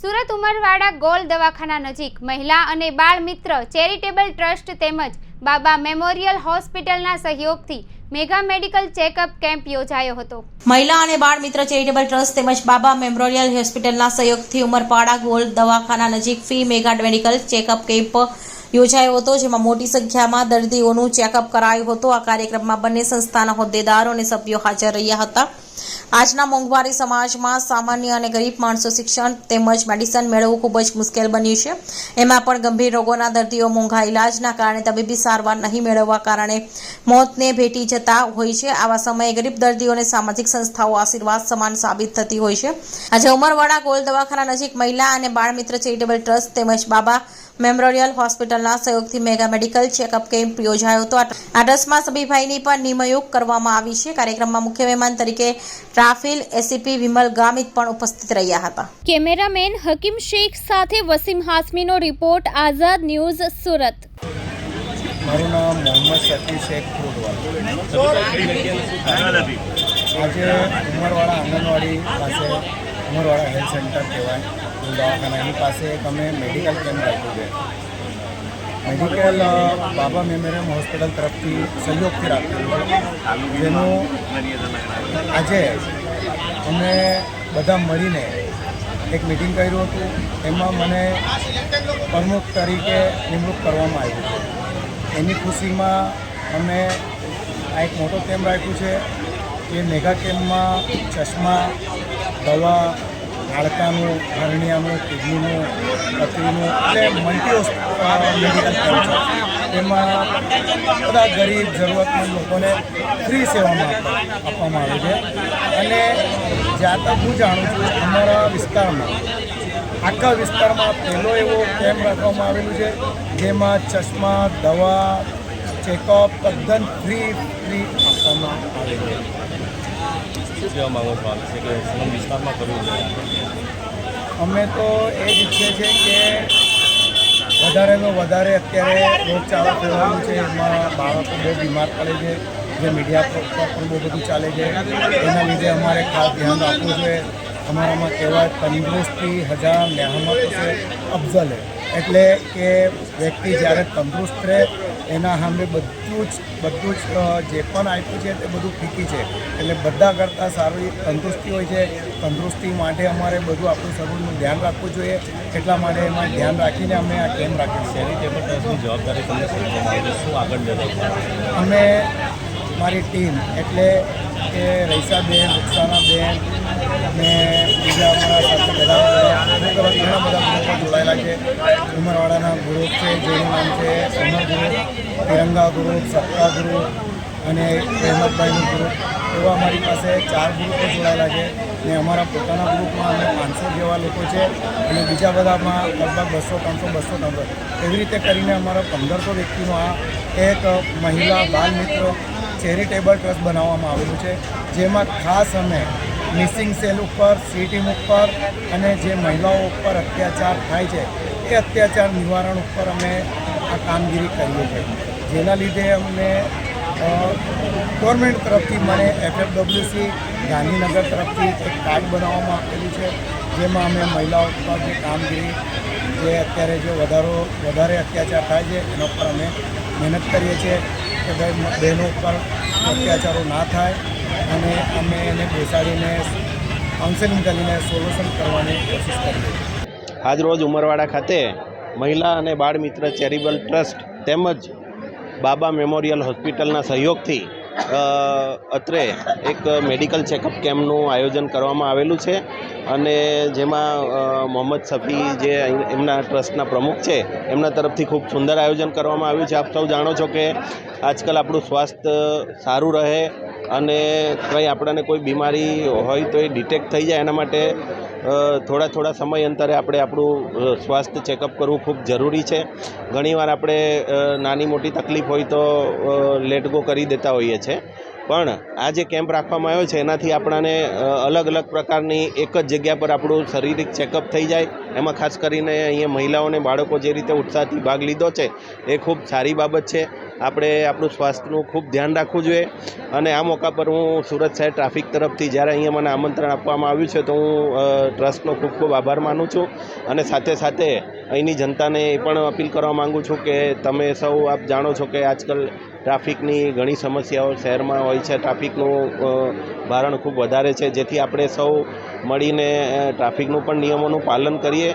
Surat Umarwada goal દવાખાના નજીક મહિલા અને બાળ મિત્ર ચેરિટેબલ ટ્રસ્ટ તેમજ બાબા મેમોરિયલ હોસ્પિટલના સહયોગથી મેગા મેડિકલ ચેકઅપ કેમ્પ યોજાયો હતો. મહિલા અને બાળ મિત્ર ચેરિટેબલ ટ્રસ્ટ તેમજ બાબા મેમોરિયલ હોસ્પિટલના સહયોગથી ઉમરપાડા ગોલ દવાખાના નજીક free mega medical checkup camp યોજાયો હતો, જેમાં મોટી સંખ્યામાં દર્દીઓનું ચેકઅપ કરાયું હતું. આ કાર્યક્રમમાં બંને સંસ્થાના હોદ્દેદારો અને સભ્યો હાજર રહ્યા હતા. આજના મોંઘવારી સમાજમાં સામાન્ય અને ગરીબ માણસો શિક્ષણ તેમજ મેડિસિન મેળવવું ખૂબ જ મુશ્કેલ બન્યું છે. એમાં પણ ગંભીર રોગોના દર્દીઓ મોંઘા ઇલાજના કારણે તબીબી સારવાર નહીં મેળવવા કારણે મોતને ભેટી જતા હોય છે. આવા સમયે ગરીબ દર્દીઓને સામાજિક સંસ્થાઓ આશીર્વાદ સમાન સાબિત થતી હોય છે. આજે ઉમરવાડા ગોલ દવાખાના નજીક મહિલા અને બાળ મિત્ર ચેરિટેબલ ટ્રસ્ટ તેમજ બાબા મેમોરિયલ હોસ્પિટલના સહયોગથી મેગા મેડિકલ ચેકઅપ કેમ્પ યોજાયો હતો. આ ટ્રસ્ટમાં સભીભાઈની પણ નિમયુક્ત કરવામાં આવી છે. કાર્યક્રમમાં મુખ્ય મહેમાન તરીકે રાફેલ એસીપી વિમલ ગામિત પણ ઉપસ્થિત રહ્યા હતા. કેમેરામેન હકીમ શેખ સાથે વસીમ હાસમીનો રિપોર્ટ આઝાદ ન્યૂઝ સુરત. મારું નામ મોહમ્મદ શકી શેખ ફ્રૂટવાલા આજે ઉમરવાડા આંગણવાડી પાસે ઉમરવાડા હેલ્થ સેન્ટર કહેવાય દવાખાના. એની પાસે એક અમે મેડિકલ કેમ્પ રાખ્યું છે. મેડિકલ બાબા મેમોરિયલ હોસ્પિટલ તરફથી સહયોગથી રાખેલું છે જેનું આજે અમે બધા મળીને એક મિટિંગ કર્યું હતું. એમાં મને પ્રમુખ તરીકે નિમણૂક કરવામાં આવ્યું છે એની ખુશીમાં અમે આ એક મોટો કેમ્પ રાખ્યું છે. એ મેગા કેમ્પમાં ચશ્મા, દવા હાડકાનું હરણિયાનું કિડનીનું પથરીનું એટલે મલ્ટી મેડિકલ કેમ્પ છે. એમાં બધા ગરીબ, જરૂરતમંદ લોકોને ફ્રી સેવામાં આપવામાં આવે છે. અને જ્યાં તક હું જાણું છું, અમારા વિસ્તારમાં, આખા વિસ્તારમાં પહેલો એવો કેમ્પ રાખવામાં આવેલું છે, જેમાં ચશ્મા, દવા, ચેકઅપ, તદ્દન ફ્રી ફ્રી આપવામાં આવે છે. શું કહેવા માંગો છો આ કે સંગમ વિસ્તારમાં કરવું જોઈએ. અમે તો એ જ ઈચ્છીએ છીએ કે વધારેમાં વધારે અત્યારે રોગચાળો થવાનું છે. એમાં બાળકો બહુ બીમાર પડે છે. જે મીડિયા પર બહુ બધું ચાલે છે. એના લીધે અમારે ખાસ ધ્યાન રાખવું છે. અમારામાં કહેવાય તંદુરસ્તી હજાર મહેમત છે અફઝલ. એટલે કે વ્યક્તિ જ્યારે તંદુરસ્ત રહે એના સામે બધું જ બધું જ જે પણ આપ્યું છે તે બધું ફીકી છે. એટલે બધા કરતાં સારી તંદુરસ્તી હોય છે. તંદુરસ્તી માટે અમારે બધું આપણું શરીરનું ધ્યાન રાખવું જોઈએ. એટલા માટે એમાં ધ્યાન રાખીને અમે આ કેમ્પ ચેરિટેબલ ટ્રસ્ટની જવાબદારી તમને સોંપવામાં શું આગળ જતો અમે મારી ટીમ એટલે કે રૈસાબેન રૂક્ષાનાબેન ને બીજા અમારા સાથે બધા બધા ઘણા બધા ગ્રુપો જોડાયેલા છે ઉમરવાડાના ગ્રુપ છે, જેનું નામ છે Amar group Tiranga group Satta group અને રહેમતભાઈનું ગ્રુપ એવા અમારી પાસે ચાર ગ્રુપો જોડાયેલા છે ને અમારા પોતાના ગ્રુપમાં અમે પાંચસો જેવા લોકો છે અને બીજા બધામાં લગભગ બસો, ત્રણસો બસો, ત્રણસો. એવી રીતે કરીને અમારા પંદરસો વ્યક્તિનો આ એક મહિલા બાલ મિત્ર ચેરિટેબલ ટ્રસ્ટ બનાવવામાં આવેલું છે, જેમાં ખાસ અમે મિસિંગ સેલ ઉપર, સી ઉપર અને જે મહિલાઓ ઉપર અત્યાચાર થાય છે, એ અત્યાચાર નિવારણ ઉપર અમે આ કામગીરી કરીએ છીએ. જેના લીધે અમને ગવર્મેન્ટ તરફથી મને એફએફડબ્લ્યુસી, ગાંધીનગર તરફથી એક કાર્ડ બનાવવામાં આપેલું છે, જેમાં અમે મહિલાઓ ઉપર જે કામગીરી, જે અત્યારે જે વધારો, વધારે અત્યાચાર થાય છે, એના ઉપર અમે મહેનત કરીએ છીએ કે ભાઈ, બહેનો ઉપર અત્યાચારો ના થાય. અને અમે એને બેસાડીને કાઉન્સેલિંગ કરીને સોલ્યુશન કરવાની કોશિશ કરીએ આજરોજ ઉમરવાડા ખાતે મહિલા અને બાળ મિત્ર ચેરિટેબલ ટ્રસ્ટ તેમજ બાબા મેમોરિયલ હોસ્પિટલના સહયોગથી અત્રે એક મેડિકલ ચેકઅપ કેમ્પનું આયોજન કરવામાં આવેલું છે અને જેમાં મોહમ્મદ સફી જે એમના ટ્રસ્ટના પ્રમુખ છે, એમના તરફથી ખૂબ સુંદર આયોજન કરવામાં આવ્યું છે. આપ સૌ જાણો છો કે આજકાલ આપણું સ્વાસ્થ્ય સારું રહે અને કંઈ આપણને કોઈ બીમારી હોય તો એ ડિટેક્ટ થઈ જાય એના માટે થોડા થોડા સમય અંતરે આપણે આપણું સ્વાસ્થ્ય ચેકઅપ કરવું ખૂબ જરૂરી છે. ઘણીવાર આપણે નાની મોટી તકલીફ હોય તો લેટ ગો કરી દેતા હોઈએ છીએ પણ આ જે કેમ્પ રાખવામાં આવ્યો છે, એનાથી આપણાને અલગ અલગ પ્રકારની એક જ જગ્યા પર આપણું શારીરિક ચેકઅપ થઈ જાય. એમાં ખાસ કરીને અહીંયા મહિલાઓને બાળકો જે રીતે ઉત્સાહથી ભાગ લીધો છે, એ ખૂબ સારી બાબત છે. આપણે આપણું સ્વાસ્થ્યનું ખૂબ ધ્યાન રાખવું જોઈએ. અને આ મોકા પર હું સુરત શહેર ટ્રાફિક તરફથી જ્યારે અહીંયા મને આમંત્રણ આપવામાં આવ્યું છે, તો હું ટ્રસ્ટનો ખૂબ ખૂબ આભાર માનું છું. અને સાથે સાથે અહીંની જનતાને એ પણ અપીલ કરવા માગું છું કે તમે સૌ આપ જાણો છો કે આજકાલ ટ્રાફિકની ઘણી સમસ્યાઓ શહેરમાં હોય છે. ટ્રાફિકનું ભારણ ખૂબ વધારે છે. જેથી આપણે સૌ મળીને ટ્રાફિકનું પણ નિયમોનું પાલન કરીએ.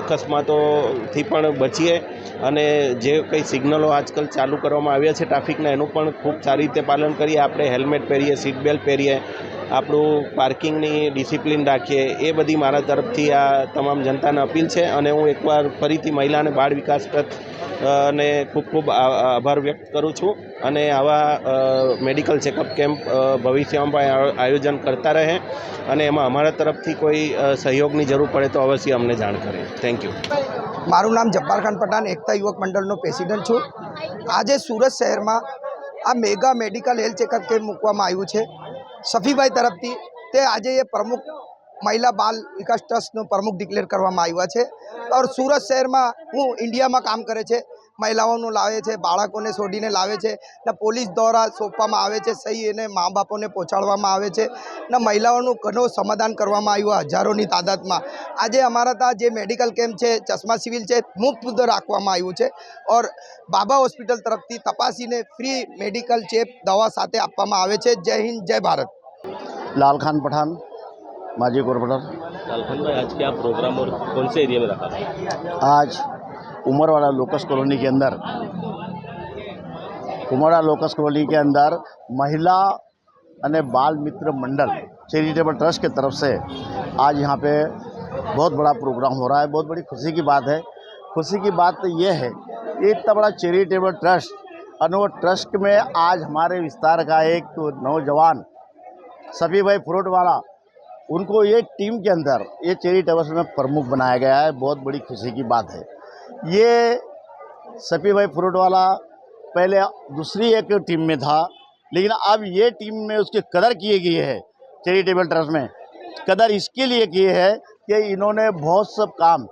અકસ્માતોથી પણ બચીએ. અને જે કંઈ સિગ્નલો આજકાલ ચાલુ કરવામાં આવ્યા છે ટ્રાફિકના, એનું પણ ખૂબ સારી રીતે પાલન કરીએ. આપણે હેલ્મેટ પહેરીએ, સીટ બેલ્ટ પહેરીએ. આપણું પાર્કિંગની ડિસિપ્લિન રાખીએ. એ બધી મારા તરફથી આ તમામ જનતાને અપીલ છે. અને હું એકવાર ફરીથી મહિલા અને બાળ વિકાસ ટ્રસ્ટ અ, ને ખૂબ ખૂબ આભાર વ્યક્ત કરું છું. અને આવા મેડિકલ ચેકઅપ કેમ્પ ભવિષ્યમાં પણ આયોજન કરતા રહે. અને એમાં અમારા તરફથી કોઈ સહયોગની જરૂર પડે તો અવશ્ય અમને જાણ કરે. થેન્ક યુ મારું નામ જબ્બારખાન પઠાણ એકતા યુવક મંડળનો પ્રેસિડન્ટ છું. આજે સુરત શહેરમાં આ mega medical health checkup camp મૂકવામાં આવ્યું છે. સફીભાઈ તરફથી તે આજે એ પ્રમુખ મહિલા બાલ વિકાસ ટ્રસ્ટનો પ્રમુખ ડિક્લેર કરવામાં આવ્યા છે. ઓર સુરત શહેરમાં હું ઇન્ડિયામાં કામ કરે છે. મહિલાઓનું લાવે છે, બાળકોને શોધીને લાવે છે, ને પોલીસ દ્વારા સોંપવામાં આવે છે, સહી એને મા બાપોને પહોંચાડવામાં આવે છે, ને મહિલાઓનું ઘણું સમાધાન કરવામાં આવ્યું હજારોની તાદાદમાં. આજે અમારા ત્યાં જે મેડિકલ કેમ્પ છે, ચશ્મા સિવિલ છે, મુક્ત રાખવામાં આવ્યું છે. ઓર બાબા હોસ્પિટલ તરફથી તપાસીને ફ્રી મેડિકલ ચેપ દવા સાથે આપવામાં આવે છે. જય હિન્દ, જય ભારત. લાલખાન પઠાન माजी कॉरपोरेटर लालखन भाई आज क्या प्रोग्राम और कौन से एरिया में रखा आज उमरवाड़ा लोकस कॉलोनी के अंदर. उमरवाड़ा लोकस कॉलोनी के अंदर महिला અને बाल मित्र मंडल चैरिटेबल ट्रस्ट के तरफ़ से आज यहाँ पे बहुत बड़ा प्रोग्राम हो रहा है। बहुत बड़ी खुशी की बात है। खुशी की बात तो ये है कि इतना बड़ा चैरिटेबल ट्रस्ट और वो ट्रस्ट में आज हमारे विस्तार का एक नौजवान सभी भाई फ्रूट वाला उनको ये टीम के अंदर, ये चेरी टावर्स में प्रमुख बनाया गया है, बहुत बड़ी खुशी की बात है। ये सपी भाई फ्रूट वाला पहले दूसरी एक टीम में था, लेकिन अब ये टीम में उसकी कदर किए गई है चैरिटेबल ट्रस्ट में। कदर इसके लिए किए है कि इन्होंने बहुत सब काम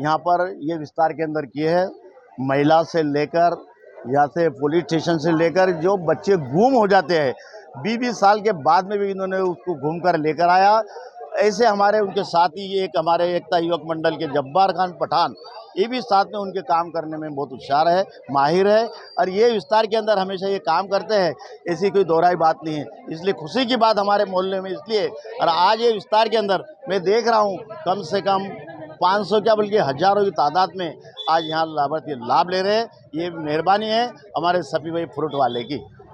यहाँ पर ये विस्तार के अंदर किए हैं, महिला से लेकर या से पुलिस स्टेशन से लेकर जो बच्चे गुम हो जाते हैं बीस बीस साल के बाद में भी इन्होंने उसको घूम कर लेकर आया। ऐसे हमारे उनके साथी, ये एक हमारे एकता युवक मंडल के जब्बार खान पठान, ये भी साथ में उनके काम करने में बहुत होशियार है, माहिर है। और ये विस्तार के अंदर हमेशा ये काम करते हैं, ऐसी कोई दोहराई बात नहीं है। इसलिए खुशी की बात हमारे मोहल्ले में इसलिए और आज ये विस्तार के अंदर मैं देख रहा हूँ, कम से कम 500 क्या बल्कि हज़ारों की तादाद में आज यहाँ लाभार्थी लाभ ले रहे हैं। ये मेहरबानी है हमारे सफी भाई फ्रूट वाले की।